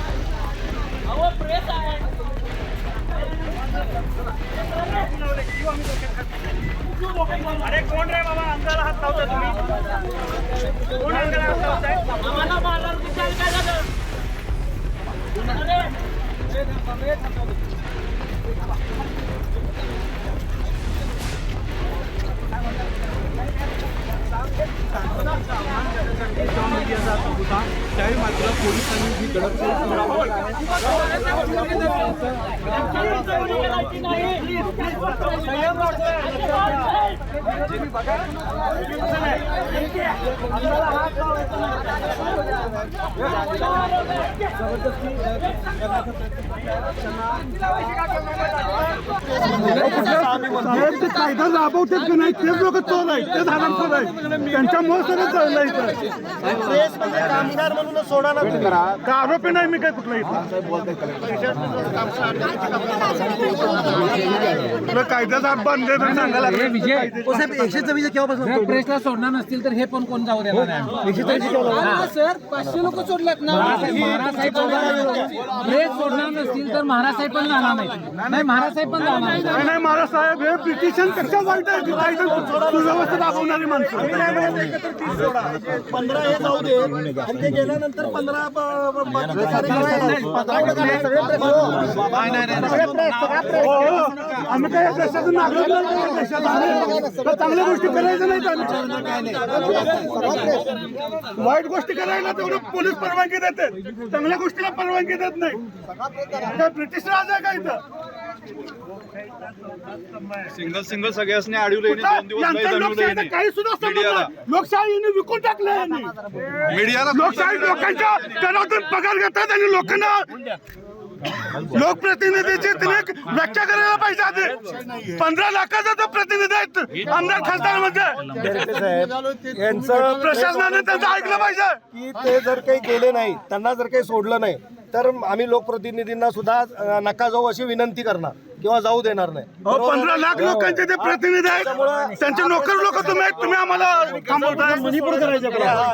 अहो प्रेस आहे. tá? त्याही मात्र पोलिसांनी ही दडप कायदा राबवतात की नाही तेच लोक चोर आहेत तेच हराम चोर आहेत त्यांच्यामुळे सगळं चाललंय इथं प्रेस म्हणजे कामगार म्हणून सोडा ना तुम्ही. का आरोपी नाही मी काय कुठला इथं? तुला कायद्याचा बंद सांगायला एकशे चव्वीस केव्हापासून प्रेसला सोडणार नसतील तर हे पण कोण जाऊ देणार नाही सर पाचशे लोक सोडलेत ना. महाराज साहेब प्रेस सोडणार नसतील तर महाराज साहेब पण जाणार नाही. नाही महाराज साहेब पण जाणार नाही. नाही नाही महाराज साहेब हे आहे? तिथं इथं सुव्यवस्था दाखवणारी माणसं. पंधरा हे जाऊ दे. आणि ते गेल्यानंतर पंधरा करायचं. आम्ही काय नाही चांगल्या गोष्टी करायच्या नाहीत आम्ही. वाईट गोष्टी करायला तेवढं पोलीस परवानगी देतात. चांगल्या गोष्टीला परवानगी देत नाही. ब्रिटिश राज आहे का इथं? सिंगल सिंगल सगळ्यासनी दोन दिवस जणवलं लोकशाहीचं काही सुद्धा नाही. लोकशाहीने विकून टाकलं यांनी. मीडियाला लोकशाही लोकांच्या घरातून पगार घेतात आणि लोकांना लोकप्रतिनिधीची व्याख्या करायला पाहिजे आधी. पंधरा लाखाचा तो प्रतिनिधी आहेत आमदार खासदार म्हणजे. यांचं प्रशासनाने त्यांचं ऐकलं पाहिजे. की ते जर काही गेले नाही त्यांना जर काही सोडलं नाही तर आम्ही लोकप्रतिनिधींना सुद्धा नका जाऊ अशी विनंती करणार. किंवा जाऊ देणार नाही. पंधरा लाख लोकांचे ते प्रतिनिधी आहेत त्यांचे नोकर लोक तुम्ही आहेत तुम्ही आम्हाला थांबवताय. मणिपूर करायचं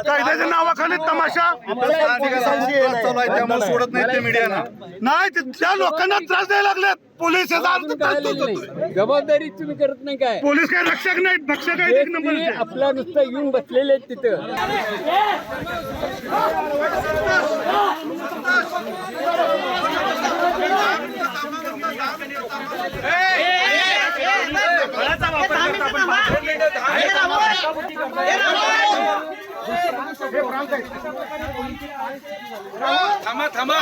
कायद्याच्या नावाखाली तमाशा. आहे त्यामुळे सोडत नाहीत ते मीडियाला. नाही त्या लोकांना त्रास द्यायला लागलेत. पोलीस. जबाबदारी तुम्ही करत नाही काय? पोलीस काय रक्षक नाहीत. रक्षक आहेत एक नंबरचे आपला नुसतं येऊन बसलेले आहेत तिथं. बळाचा वापर थांबा थांबा.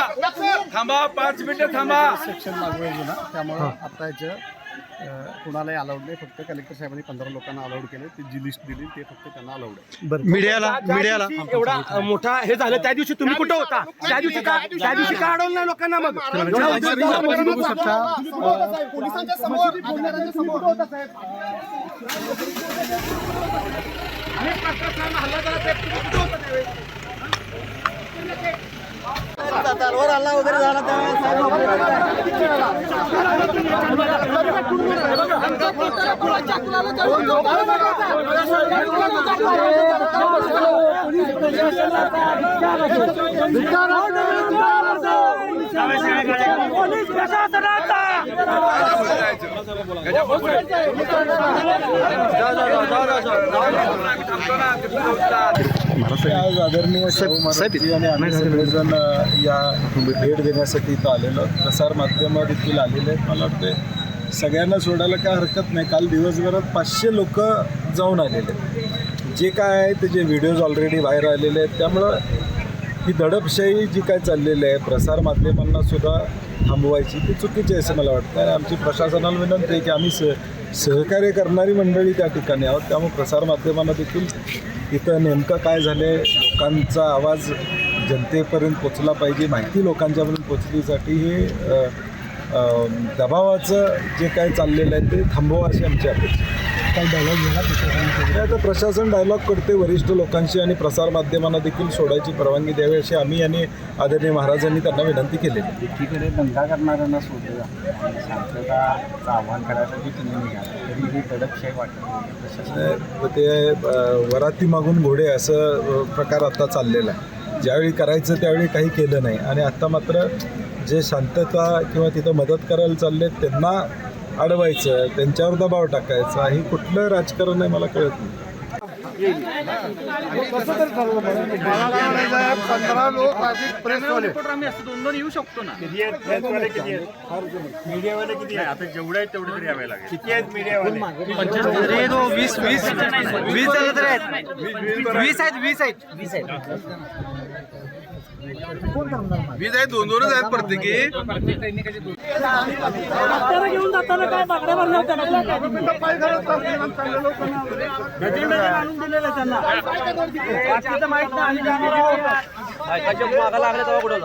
थांबा पाच मिनिटं थांबा. सेक्शन लागू आहे ना त्यामुळं आता कुणालाही अलाउड नाही फक्त कलेक्टर साहेबांनी पंधरा लोकांना अलाउड केले ती जी लिस्ट दिली ते फक्त त्यांना अलाउड आहे मीडियाला मीडियाला एवढा मोठा हे झालं त्या दिवशी तुम्ही कुठं होता त्या दिवशी का त्या दिवशी का अडवलं नाही लोकांना मग बघू शकता पोलिसांच्या समोर बोलणाऱ्यांच्या समोर तलवार हल्ला वगैरे झाला पोलीस प्रशासनाचा आज आदरणीय शाहू आणि आम्ही सगळेजण या भेट देण्यासाठी इथं आलेलो आहोत. प्रसार माध्यम देखील आलेले आहेत मला वाटते सगळ्यांना सोडायला काय हरकत नाही. काल दिवसभरात पाचशे लोक जाऊन आलेले आहेत. जे काय आहे त्याचे व्हिडिओज ऑलरेडी बाहेर आलेले आहेत त्यामुळं ही दडपशाही जी काय चाललेली आहे प्रसार माध्यमांना सुद्धा थांबवायची ती चुकीची आहे असं मला वाटतं आणि आमची प्रशासनाला विनंती आहे की आम्ही सह सहकार्य करणारी मंडळी त्या ठिकाणी आहोत. त्यामुळे प्रसार माध्यमांना देखील इथं नेमकं काय झालं आहे लोकांचा आवाज जनतेपर्यंत पोचला पाहिजे माहिती लोकांच्यापर्यंत पोचलीसाठी हे दबावाचं जे काय चाललेलं आहे ते थांबवा अशी आमची अपेक्षा आहे. हे आता प्रशासन डायलॉग करते वरिष्ठ लोकांशी आणि प्रसारमाध्यमांना देखील सोडायची परवानगी द्यावी अशी आम्ही आणि आदरणीय महाराजांनी त्यांना विनंती केलेली आहे. एकीकडे दंगा करणाऱ्यांना सोडलं जातं शांतताचं आव्हान करायसाठी तुम्ही निघाला. तरी ही दडपशाही वाटत. प्रशासन ते अ, वराती मागून घोडे असं अ, प्रकार आता चाललेला आहे. ज्यावेळी करायचं त्यावेळी काही केलं नाही. आणि आत्ता मात्र जे शांतता किंवा तिथं मदत करायला चालले त्यांना अडवायचं त्यांच्यावर दबाव टाकायचा हे कुठलं राजकारण आहे मला कळत नाही. पंधरा लोक दोन दोन येऊ शकतो ना मीडियावाले किती आता जेवढे आहेत तेवढे तरी यावे लागेल किती आहेत मीडियावाले वीस वीस वीस आहेत वीस आहेत वीस आहेत. वीज आहेत दोन दोनच आहेत प्रत्येकी. घेऊन जाताना काय भरल्या होत्या? आणून दिलेलं त्यांना. माहीत नाही. आणि मागा लागले तेव्हा कुठं.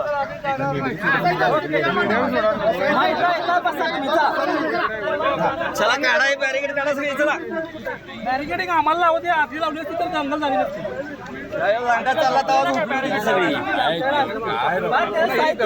चला काढा बॅरिकेड काढा सगळे चला. बॅरिकेडिंग आम्हाला लावते आधी लावली असती तर दंगल झाली नसती. चालला तेव्हा झोपली होती सगळी. साहित्य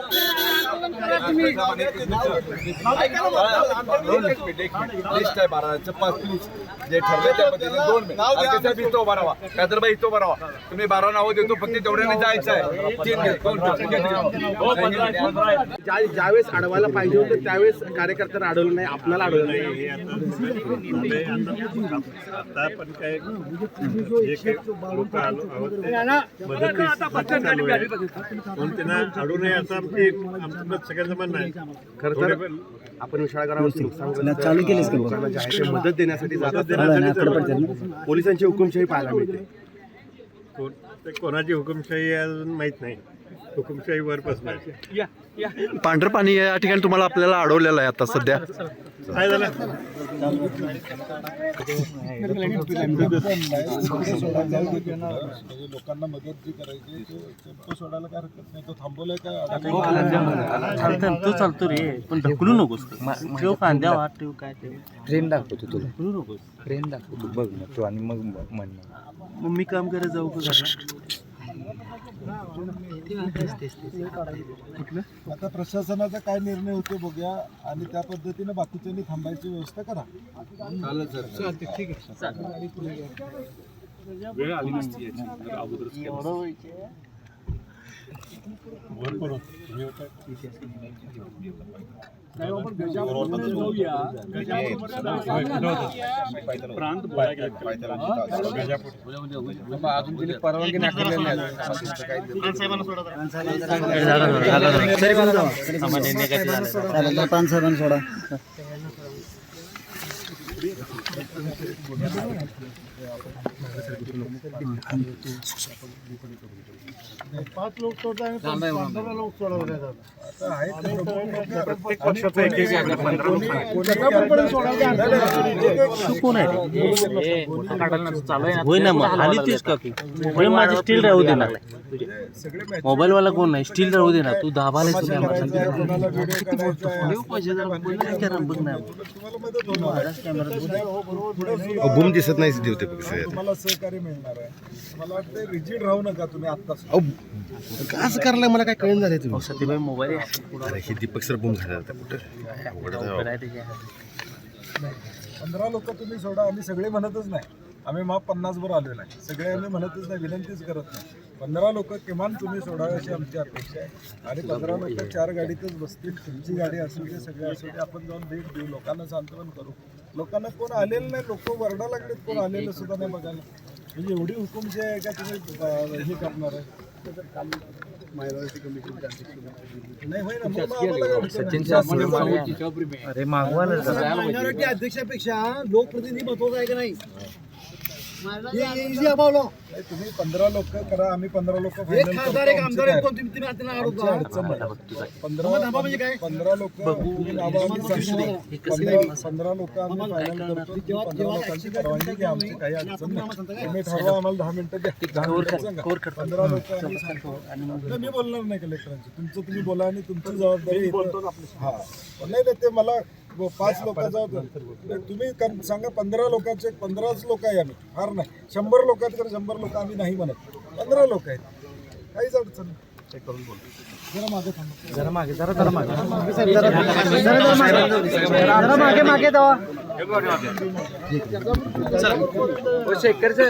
लिस्ट आहे बाराचं पाच प्लीज जे ठरले त्या पद्धतीने दोन मिनिट इथं उभा कादरबाई इथं तुम्ही बारा नावं देतो फक्त तेवढ्याने जायचं आहे. ज्यावेळेस अडवायला पाहिजे होतं त्यावेळेस कार्यकर्त्यांना अडवलं नाही आपल्याला अडवलं नाही आता पण काय जे त्यांना अडू नये असं आमची सगळ्यांचं म्हणणं आहे. खरं तर आपण विशाळगडावरती नुकसान चालू केलीस लोकांना जे आहे ते मदत देण्यासाठी जात असताना पोलिसांची हुकुमशाही पाहायला मिळते. कोण- ते कोणाची हुकुमशाही आहे अजून माहीत नाही. हुकुमशाही वरपासून आहे. पांढरं पाणी या ठिकाणी तुम्हाला आपल्याला अडवलेलं आहे आता सध्या. काय झालं? लोकांना मदत जी करायची ते टेम्पो सोडायला काय हरकत नाही तो थांबवलाय काय चालतं तू चालतो रे पण ढकलू नकोस ठेव कांद्या वाट ठेव काय ठेव ट्रेन दाखवतो तुला. ढकलू नकोस. ट्रेन दाखवतो बघ तू आणि मग म्हण मग मी काम करत जाऊ का आता प्रशासनाचा काय निर्णय होतो बघूया आणि त्या पद्धतीने बाकीच्यांनी थांबायची व्यवस्था करा. वर करू तुम्ही साहेबांना सोडा पाच लोक सोडतात आणि पंधरा लोक सोडवले जातात प्रत्येक पक्षाचं एक एक आहे. पंधरा लोक होय ना। मग आली तीच का तू होय माझी स्टील राहू दे ना। मोबाईल वाला कोण नाही? स्टील राहू दे ना तू दाबाला तुम्ही कोणाला व्हिडिओ काढायचा आहे, पैसे जरा बोलणं करा बघ ना. तुम्हाला मदत होणार बुम दिसत नाही देवते तुम्हाला सहकार्य मिळणार आहे. मला वाटतं रिजिड राहू नका तुम्ही आत्ताच. असं करायला मला काय कळून झालंय तुम्ही? सतीबाई मोबाईल अरे हे दीपक सर बुम झाला होता कुठं? पंधरा लोक तुम्ही सोडा आम्ही सगळे म्हणतच नाही. आम्ही मग पन्नासवर आलेलो आहे सगळे आम्ही म्हणतच नाही विनंतीच करत नाही. पंधरा लोक किमान तुम्ही सोडावे अशी आमची अपेक्षा आहे. आणि पंधरा लोक चार गाडीतच बसतील. तुमची गाडी असेल ते सगळे असेल ते आपण जाऊन भेट देऊ लोकांना सांत्वन करू. लोकांना कोण आलेलं नाही लोक वरडा लागलेत कोण आलेलं सुद्धा नाही बघायला. म्हणजे एवढी हुकुमशी आहे का तुम्ही अं, हे करणार आहे? अरे मागवा ना मायनॉरिटी अध्यक्षापेक्षा लोकप्रतिनिधी महत्त्वाचा आहे का नाही हे इझी अभावलो नाही, तुम्ही पंधरा लोक करा आम्ही पंधरा लोक म्हणजे? पंधरा पंधरा लोक सांगतो. पंधरा लोक आम्ही फायनल करतो तुम्ही पंधरा लोकांची परवानगी घ्या आमची काही अडचण नाही. तुम्ही ठरवा आम्हाला दहा मिनिटं द्या. पंधरा लोक मी बोलणार नाही कलेक्टरांची तुमचं तुम्ही बोला आणि तुमची जबाबदारी हा. नाही ते मला पाच लोक जबाबदार तुम्ही सांगा पंधरा लोकांचे पंधराच लोक आहे आम्ही. फार नाही. शंभर लोक आहेत तर शंभर लोक आम्ही नाही म्हणत. पंधरा लोक आहेत. काहीच अडचण नाही. जरा मागे थांबा. जरा मागे जरा जरा मागे. जरा जरा मागे. जरा मागे. मागे. जावा. शेखर सर.